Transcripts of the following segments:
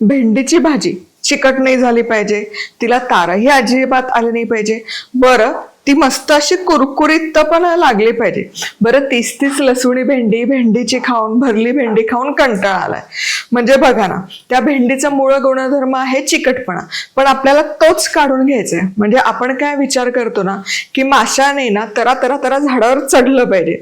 भेंडीची भाजी चिकट नाही झाली पाहिजे. तिला तारही अजिबात आली नाही पाहिजे. बरं ती मस्त अशी कुरकुरीत पण लागली पाहिजे. बरं तीस तीस लसुणी भेंडी भेंडीची खाऊन भरली भेंडी खाऊन कंटाळा आलाय म्हणजे बघा ना त्या भेंडीचा मूळ गुणधर्म आहे चिकटपणा. पण आपल्याला तोच काढून घ्यायचा आहे म्हणजे आपण काय विचार करतो ना की माशाने ना तरा तरा तरा झाडावर चढलं पाहिजे.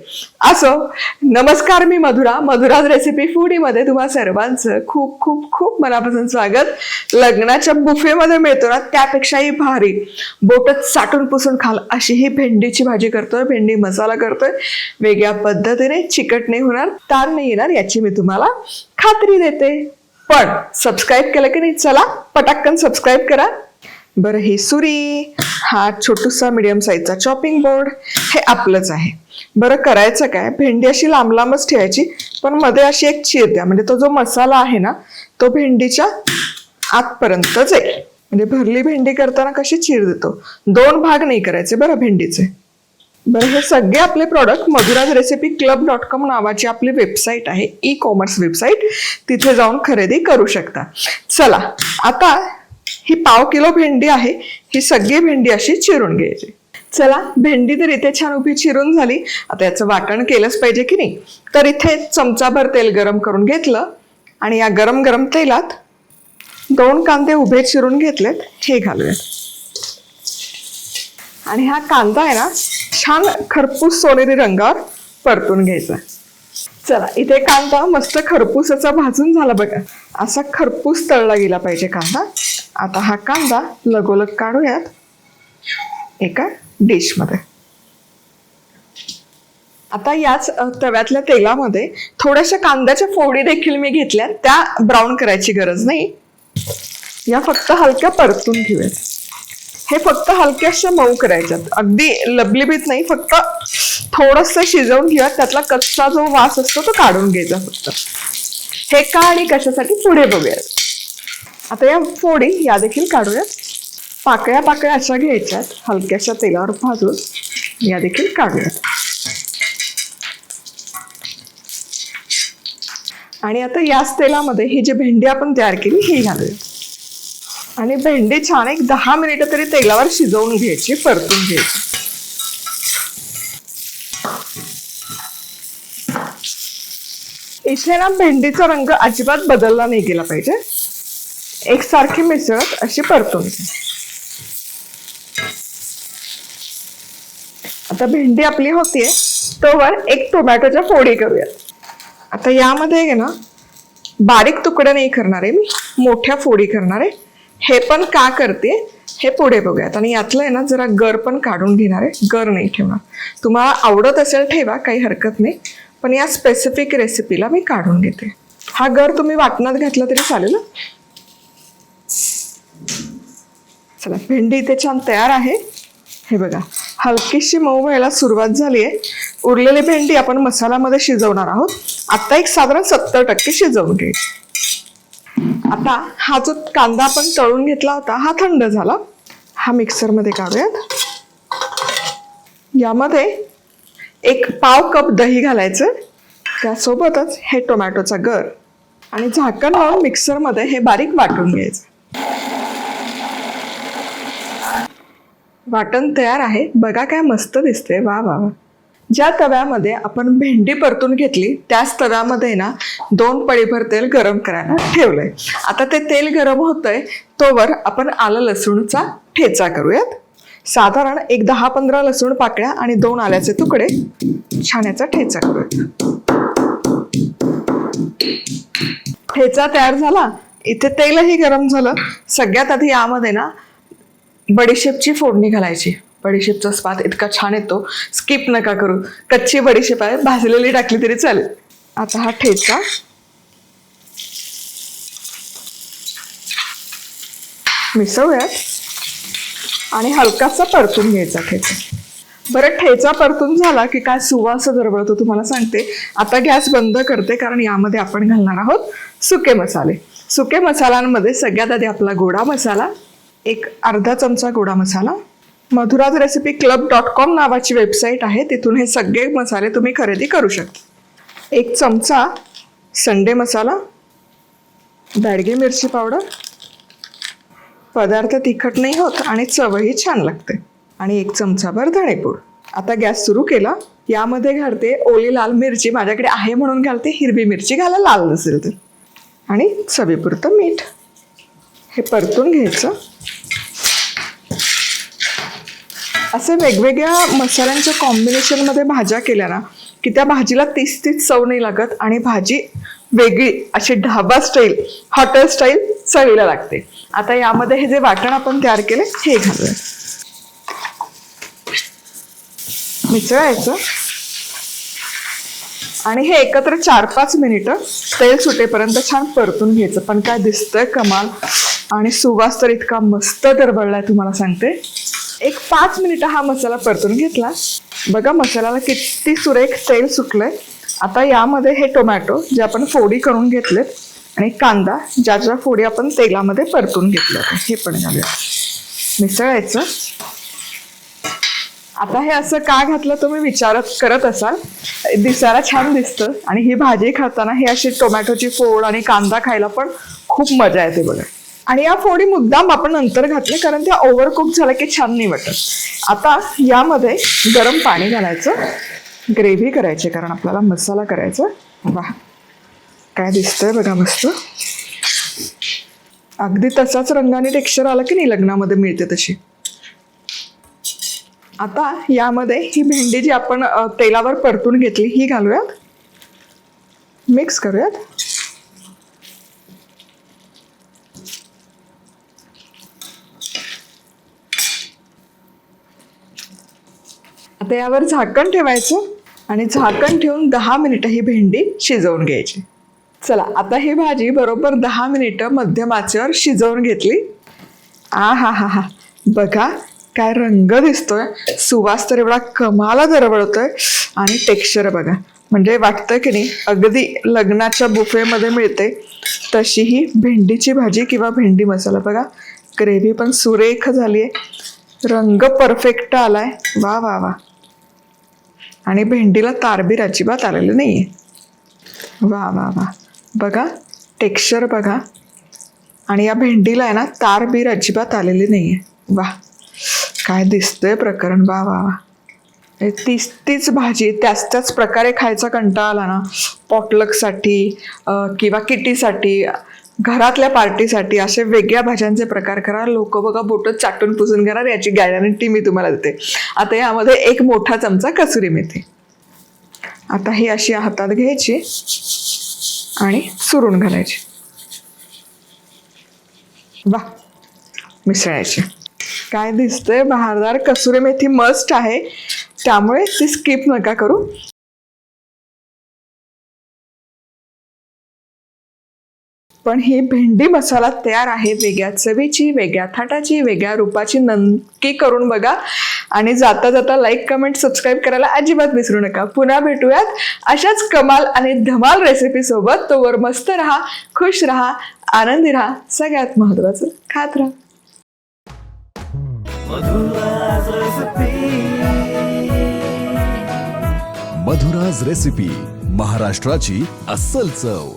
असं नमस्कार मी मधुरा. मधुराज रेसिपी फूडीमध्ये तुम्हा सर्वांचं खूप खूप खूप मनापासून स्वागत. लग्नाच्या बुफेमध्ये मिळतो ना त्यापेक्षाही भारी. बोटच साठून पुसून खाल अशी ही भेंडीची भाजी करतोय भेंडी मसाला करतोय. वेगळ्या पद्धतीने चिकट नाही होणार तार नाही येणार याची मी तुम्हाला खात्री देते. पण सबस्क्राईब केलं की नाही चला पटाक्कन सबस्क्राईब करा. बरं ही सुरी हा छोटूसा मिडियम साईजचा चॉपिंग बोर्ड हे आपलंच आहे. बरं करायचं काय? भेंडी अशी लांब लांबच ठेवायची पण मध्ये अशी एक चीर द्या. म्हणजे तो जो मसाला आहे ना तो भेंडीच्या आतपर्यंत जाईल म्हणजे भरली भेंडी करताना कशी चीर देतो? दोन भाग नाही करायचे बरं भेंडीचे. बरं हे सगळे आपले product Madhura's recipe club dot com नावाची आपली वेबसाईट आहे ई कॉमर्स वेबसाईट तिथे जाऊन खरेदी करू शकता. चला आता ही पाव किलो भेंडी आहे ही सगळी भेंडी अशी चिरून घ्यायची. चला भेंडी तर इथे छान उभी चिरून झाली. आता याचं वाटण केलंच पाहिजे की नाही? तर इथे चमचाभर तेल गरम करून घेतलं. आणि या गरम गरम तेलात दोन कांदे उभे चिरून घेतलेत. हे घालूयात आणि हा कांदा आहे ना छान खरपूस सोनेरी रंगावर परतून घ्यायचा. चला इथे कांदा मस्त खरपूसाचा भाजून झाला बघा. असा खरपूस तळला गेला पाहिजे कांदा. आता हा कांदा लगोलग काढूयात. एका डिशमध्ये. आता याच तव्यातल्या तेलामध्ये थोड्याशा कांद्याच्या फोडी देखील मी घेतल्या त्या ब्राऊन करायची गरज नाही. या फक्त हलक्या परतून घेऊयात. हे फक्त हलक्याशा मऊ करायच्यात. अगदी लबलिबीत नाही फक्त थोडस शिजवून घेऊयात. त्यातला कच्चा जो वास असतो तो काढून घ्यायचा फक्त. हे का आणि कशासाठी पुढे बघूयात. आता या फोडी या देखील काढूयात. पाकळ्या पाकळ्या अशा घ्यायच्यात. हलक्याशा तेलावर भाजून या देखील काढूयात. आणि आता याच तेलामध्ये ही जी भेंडी आपण तयार केली ही घालूया. आणि भेंडी छान एक दहा मिनिटं तरी तेलावर शिजवून घ्यायची परतून घ्यायची. इथे ना भेंडीचा रंग अजिबात बदलला नाही गेला पाहिजे. एकसारखी मिसळत अशी परतून घ्या. आता भेंडी आपली होतीये तोवर एक टोमॅटोच्या फोडी करूयात. आता यामध्ये आहे ना बारीक तुकडे नाही करणार आहे मी मोठ्या फोडी करणार आहे. हे पण का करते हे पुढे बघूयात. आणि यातलं आहे ना जरा गर पण काढून घेणार आहे. गर नाही ठेवणार. तुम्हाला आवडत असेल ठेवा काही हरकत नाही. पण या स्पेसिफिक रेसिपीला मी काढून घेते. हा गर तुम्ही वाटणात घातला तरी चालेल ना चला भेंडी इथे छान तयार आहे. हे बघा हलकीशी मऊ व्हायला सुरुवात झाली आहे. उरलेली भेंडी आपण मसाल्यामध्ये शिजवणार आहोत. आता एक साधारण सत्तर टक्के शिजवून घे. आता हा जो कांदा आपण तळून घेतला होता हा थंड झाला. हा मिक्सरमध्ये काढूयात. यामध्ये एक पाव कप दही घालायचं. त्यासोबतच हे टोमॅटोचा गर आणि झाकण लावून मिक्सरमध्ये हे बारीक वाटून घ्यायचं. वाटण तयार आहे. बघा काय मस्त दिसते वा वा वा. ज्या तव्यामध्ये आपण भेंडी परतून घेतली त्याच तव्यामध्ये ना दोन पळीभर तेल गरम करायला ठेवलंय. आता ते तेल गरम होतंय तोवर आपण आलं लसूणचा ठेचा करूयात. साधारण एक दहा पंधरा लसूण पाकळ्या आणि दोन आल्याचे तुकडे छाण्याचा ठेचा करूयात. ठेचा तयार झाला इथे तेलही गरम झालं. सगळ्यात आधी यामध्ये ना बडीशेपची फोडणी घालायची. बडीशेपचा स्वाद इतका छान येतो स्किप नका करू. कच्ची बडीशेप आहे भाजलेली टाकली तरी चालेल. आता हा ठेचा. मिसळूयात. आणि हलकासा परतून घ्यायचा ठेचा. बरं ठेचा परतून झाला की काय सुवास दरवळतो तुम्हाला सांगते. आता गॅस बंद करते कारण यामध्ये आपण घालणार आहोत सुके मसाले. सुके मसाल्यांमध्ये सगळ्यात आधी आपला गोडा मसाला एक अर्धा चमचा गोडा मसाला Madhura's recipe club dot com नावाची वेबसाईट आहे. तिथून हे सगळे मसाले तुम्ही खरेदी करू शकता. एक चमचा संडे मसाला बॅडगे मिरची पावडर पदार्थ तिखट नाही होत आणि चवही छान लागते. आणि एक चमचाभर धणेपूड. आता गॅस सुरू केला. यामध्ये घालते ओली लाल मिरची. माझ्याकडे आहे म्हणून घालते. हिरवी मिरची घाला लाल नसेल तर. आणि चवीपुरतं मीठ. हे परतून घ्यायचं. असे वेगवेगळ्या मसाल्यांच्या कॉम्बिनेशनमध्ये भाज्या केल्या ना की त्या भाजीला तीस तीस चव नाही लागत आणि भाजी वेगळी अशी ढाबा स्टाईल हॉटेल स्टाईल चवीला लागते. आता यामध्ये हे जे वाटण आपण तयार केले हे घालूया. मिसळायचं. आणि हे एकत्र चार पाच मिनिटं तेल सुटेपर्यंत छान परतून घ्यायचं. पण काय दिसतंय कमाल. आणि सुवास तर इतका मस्त दरबळलाय तुम्हाला सांगते. एक पाच मिनिटं हा मसाला परतून घेतला. बघा मसाल्याला किती सुरेख तेल सुकलंय आता यामध्ये हे टोमॅटो जे आपण फोडी करून घेतलेत आणि कांदा ज्या ज्या फोडी आपण तेलामध्ये परतून घेतल्या हे पण घालूया. मिसळायचं. आता हे असं का घातलं तुम्ही विचारत करत असाल. दिसायला छान दिसतं. आणि ही भाजी खाताना हे अशी टोमॅटोची फोड आणि कांदा खायला पण खूप मजा येते बघा. आणि या फोडी मुद्दाम आपण नंतर घातले कारण त्या ओव्हरकुक झाल्या की छान नाही वाटत. आता यामध्ये गरम पाणी घालायचं ग्रेव्ही करायची कारण आपल्याला मसाला करायचा वा काय दिसतंय बघा मस्त. अगदी तसाच रंगाने टेक्स्चर आला की नाही लग्नामध्ये मिळते तशी. आता यामध्ये ही भेंडी जी आपण तेलावर परतून घेतली ही घालूयात. मिक्स करूयात. आता यावर झाकण ठेवायचं आणि झाकण ठेवून दहा मिनिटं ही भेंडी शिजवून घ्यायची. चला आता ही भाजी बरोबर दहा मिनिटं मध्यम आचेवर शिजवून घेतली. आ हा हा हा बघा काय रंग दिसतोय. सुवास तर एवढा कमाला दरवळतोय आणि टेक्स्चर बघा म्हणजे वाटतं की नाही अगदी लग्नाच्या बुफेमध्ये मिळते. तशी ही भेंडीची भाजी किंवा भेंडी मसाला बघा ग्रेव्ही पण सुरेख झाली आहे रंग परफेक्ट आलाय. वा वा वा. आणि भेंडीला तारबीर अजिबात आलेलं आहे वा वा वा. बघा टेक्स्चर बघा. आणि या भेंडीला आहे ना तारबीर अजिबात आलेली नाही आहे वा. काय दिसतंय प्रकरण. वा वा वा. हे तीच तीच भाजी त्याच त्याच प्रकारे खायचा कंटाळा आला ना. पॉटलकसाठी किंवा किटीसाठी. घरातल्या पार्टीसाठी असे वेगळ्या भाज्यांचे प्रकार करा. लोक बघा बोटं चाटून पुसून करा याची गॅरंटी मी तुम्हाला देते. आता यामध्ये एक मोठा चमचा कसुरी मेथी. आता ही अशी हातात घ्यायची आणि सुरून घालायची. वा मिसळायची. काय दिसतंय? बहारदार कसुरी मेथी मस्ट आहे. त्यामुळे ती स्किप नका करू. पण ही भेंडी मसाला तयार आहे वेगळ्या चवीची वेगळ्या थाटाची वेगळ्या रूपाची नक्की करून बघा. आणि जाता जाता लाईक कमेंट सबस्क्राईब करायला अजिबात विसरू नका. पुन्हा भेटूयात. अशाच कमाल आणि धमाल रेसिपी सोबत तोवर मस्त राहा खुश राहा आनंदी राहा सगळ्यात महत्वाचं खात राहा. मधुराज रेसिपी महाराष्ट्राची अस्सल चव.